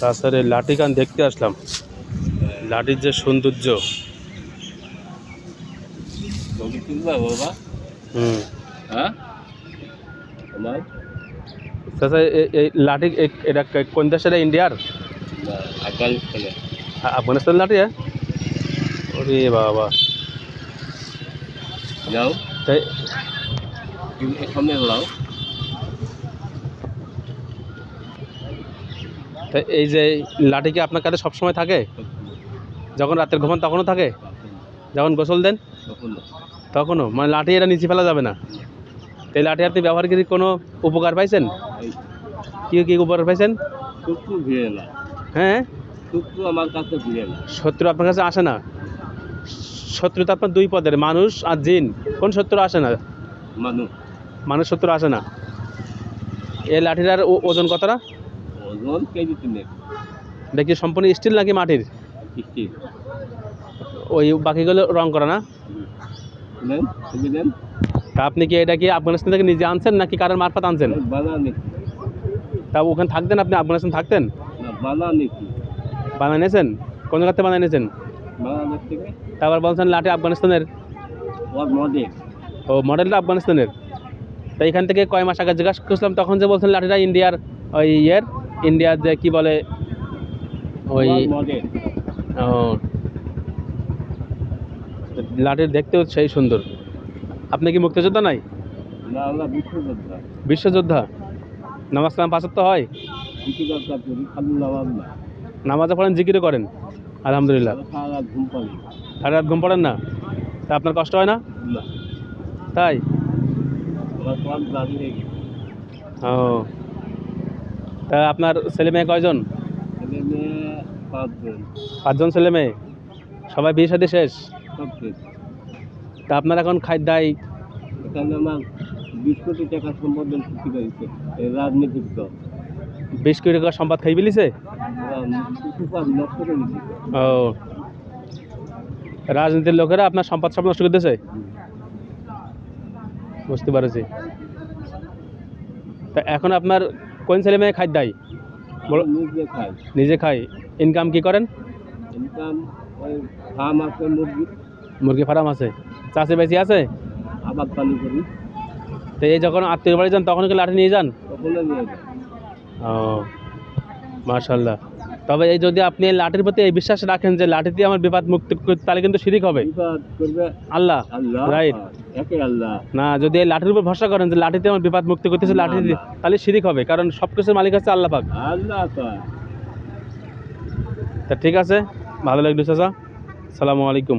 তাছাড়া লাঠি গান দেখতে আসলাম। লাঠির যে সৌন্দর্য। বাবা? হুম। হ্যাঁ? আমার? এ- এই লাঠি এটা কোন দেশের ইন্ডিয়ার? আফগানিস্তানে আফগানিস্তান লাঠি হ্যাঁ? ওরে বাবা। যাও। তাই সামনে লাও। এই যে লাঠি কি আপনার কাছে সবসময় থাকে? যখন রাতের ঘুমান তখনও থাকে? যখন গোসল দেন? তখনও? মানে লাঠি এটা নিচে ফেলা যাবে না। এই লাঠি আপনি ব্যবহার করে কোনো উপকার পাইছেন? কী কি উপকার পাইছেন? হ্যাঁ? শত্রু আমার কাছে শত্রু আপনার কাছে আসে না? শত্রু তো আপনার দুই পদের মানুষ আর জিন। কোন শত্রু আসে না? মানুষ। মানুষ শত্রু আসে না। এই লাঠিটার ওজন কতটা? ওজন কেজি তিনে দেখি সম্পূর্ণ স্টিল নাকি মাটির? কিস্তি ওই বাকিগুলো রং করা না? তুমি নেন। তা আপনি কি এটা কি আফগানিস্তান থেকে নিজে আনছেন নাকি কারোর মারফত আনছেন? বানা তা ওখানে থাকতেন আপনি? আফগানিস্তান থাকতেন? বানা নিয়েছেন? কোন জায়গাতে বানায় নিয়েছেন? তারপর বলছেন লাঠি আফগানিস্তানের। ও মডেলটা আফগানিস্তানের। তা এখান থেকে কয় মাস আগে জিজ্ঞাসা করছিলাম তখন যে বলছেন লাঠিটা ইন্ডিয়ার ওই ইয়ের। ইন্ডিয়ার যে কি বলে ওই ও লাঠির দেখতেও সেই সুন্দর। আপনি কি মুক্তিযোদ্ধা নাই? বিশ্বযোদ্ধা। নামাজ কালাম পাঁচক তো হয়? নামাজ পড়েন জিকিরও করেন? আলহামদুলিল্লাহ। সারা রাত ঘুম পড়েন না? তা আপনার কষ্ট হয় না? তাই? ও। তা আপনার ছেলে মেয়ে কয়জন? পাঁচজন। ছেলে মেয়ে? সবাই বিয়ে সাথে শেষ? তা আপনার এখন খাদ্যায় এখানে আমার বিশ কোটি টাকা দল। বিশ কোটি টাকা সম্পদ খাই ফেলিছে? ও। রাজনীতির লোকেরা আপনার সম্পদ সব নষ্ট করতেছে? বুঝতে পারছি। তা এখন আপনার কোন ছেলে মেয়ে খাদ্য দেয়? নিজে খাই। নিজে খাই ইনকাম কি করেন? ইনকাম ওই ফার্ম আছে মুরগি। মুরগি ফার্ম আছে। চাষে বেশি আছে? আবাদ পানি করি। তো এই যখন আত্মীয় বাড়ি যান তখন কি লাঠি নিয়ে যান? তখন নিয়ে যান ও মার্শাল্লাহ তবে এই যদি আপনি এই লাঠির প্রতি এই বিশ্বাস রাখেন যে লাঠি দিয়ে আমার বিপদ মুক্তি করতে তাহলে কিন্তু শিরিক হবে। আল্লাহ আল্লাহ না যদি এই লাঠির উপর ভরসা করেন যে লাঠিতে আমার বিপদ মুক্তি করতেছে লাঠি দিয়ে তাহলে শিরিক হবে কারণ সবকিছুর মালিক আছে আল্লাহ পাক। আল্লাহ তা ঠিক আছে ভালো লাগল চাচা। সালামু আলাইকুম।